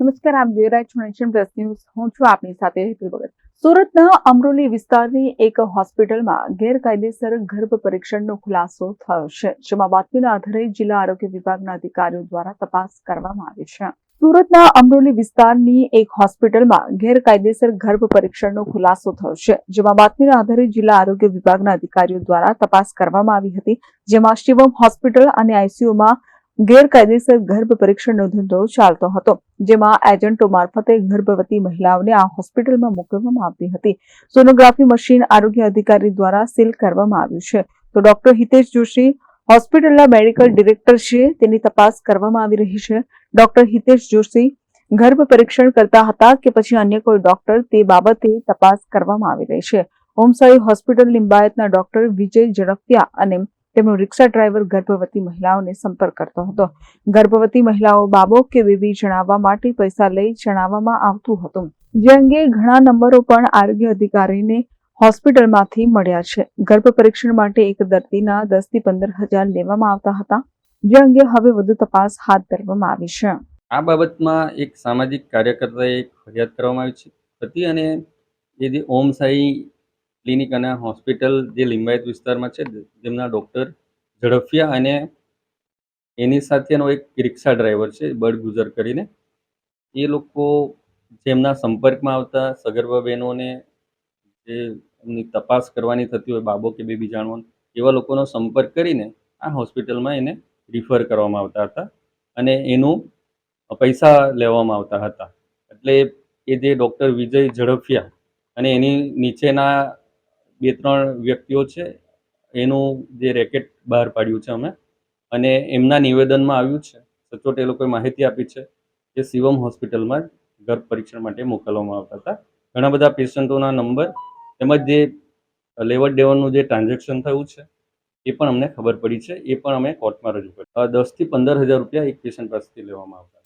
નમસ્કાર, આપ જોઈ નેશન પ્લસ ન્યૂઝ. હું છું આપની સાથે સુરતના અમરોલી વિસ્તારની એક હોસ્પિટલમાં ગેરકાયદેસર ગર્ભ પરીક્ષણનો ખુલાસો થયો છે, જેમાં બાતમીના આધારે જિલ્લા આરોગ્ય વિભાગના અધિકારીઓ દ્વારા તપાસ કરવામાં આવી છે. સુરતના અમરોલી વિસ્તારની એક હોસ્પિટલમાં ગેરકાયદેસર ગર્ભ પરીક્ષણનો ખુલાસો થયો છે, જેમાં બાતમીના આધારે જિલ્લા આરોગ્ય વિભાગના અધિકારીઓ દ્વારા તપાસ કરવામાં આવી હતી, જેમાં શિવમ હોસ્પિટલ અને આઈસીયુમાં ગેરકાયદેસર ગર્ભ પરીક્ષણનો ધંધો ચાલતો હતો, જેમાં એજન્ટો મારફતે ગર્ભવતી મહિલાઓને આ હોસ્પિટલમાં મોકલવામાં આવતી હતી. સોનોગ્રાફી મશીન આરોગ્ય અધિકારી દ્વારા સીલ કરવામાં આવ્યું છે. તો ડોક્ટર હિતેશ જોશી, હોસ્પિટલના મેડિકલ ડિરેક્ટર છે, તેની તપાસ કરવામાં આવી રહી છે. ડોક્ટર હિતેશ જોશી, ગર્ભ પરીક્ષણ કરતા હતા કે પછી અન્ય કોઈ ડોક્ટર તે બાબતે તપાસ કરવામાં આવી રહી છે. ઓમસાઈ હોસ્પિટલ લિંબાયતના ડોક્ટર વિજય ઝડપિયા અને તેમનો રિક્ષા ડ્રાઈવર ગર્ભવતી મહિલાઓને સંપર્ક કરતો હતો. ગર્ભવતી મહિલાઓ બાબો કે બેબી જણાવવા માટે પૈસા લઈ જણાવવામાં આવતું હતું. જે અંગે ઘણા નંબરો પણ આરોગ્ય અધિકારીને હોસ્પિટલમાંથી મળ્યા છે. ગર્ભ પરીક્ષણ માટે એક દર્દીના દસથી પંદર હજાર લેવામાં આવતા હતા. જે અંગે હવે વધુ તપાસ હાથ ધરવામાં આવી છે. આ બાબતમાં એક સામાજિક કાર્યકર્તાએ ફરિયાદ કરવામાં આવી છે. હતી અને એ ઓમ સાઈ ક્લિનિક અને હોસ્પિટલ જે લિંબાયત વિસ્તારમાં છે, જેમના ડૉક્ટર ઝડફિયા અને એની સાથેનો એક રિક્ષા ડ્રાઈવર છે બળ ગુજર કરીને. એ લોકો જેમના સંપર્કમાં આવતા સગર્ભા બહેનોને જે એમની તપાસ કરવાની થતી હોય, બાબો કે બેબી જાણવાનું એવા લોકોનો સંપર્ક કરીને આ હોસ્પિટલમાં એને રિફર કરવામાં આવતા હતા અને એનું પૈસા લેવામાં આવતા હતા. એટલે એ જે ડૉક્ટર વિજય ઝડફિયા અને એની નીચેના બે ત્રણ વ્યક્તિઓ છે, એનું જે રેકેટ બહાર પાડ્યું છે અમે. અને એમના નિવેદનમાં આવ્યું છે, સચોટ એ લોકોએ માહિતી આપી છે કે શિવમ હોસ્પિટલમાં ગર્ભ પરીક્ષણ માટે મોકલવામાં આવતા હતા. ઘણા બધા પેશન્ટોના નંબર તેમજ જે લેવડ દેવડનું જે ટ્રાન્ઝેક્શન થયું છે, એ પણ અમને ખબર પડી છે. એ પણ અમે કોર્ટમાં રજૂ કરી દસથી પંદર હજાર રૂપિયા એક પેશન્ટ પાસેથી લેવામાં આવતા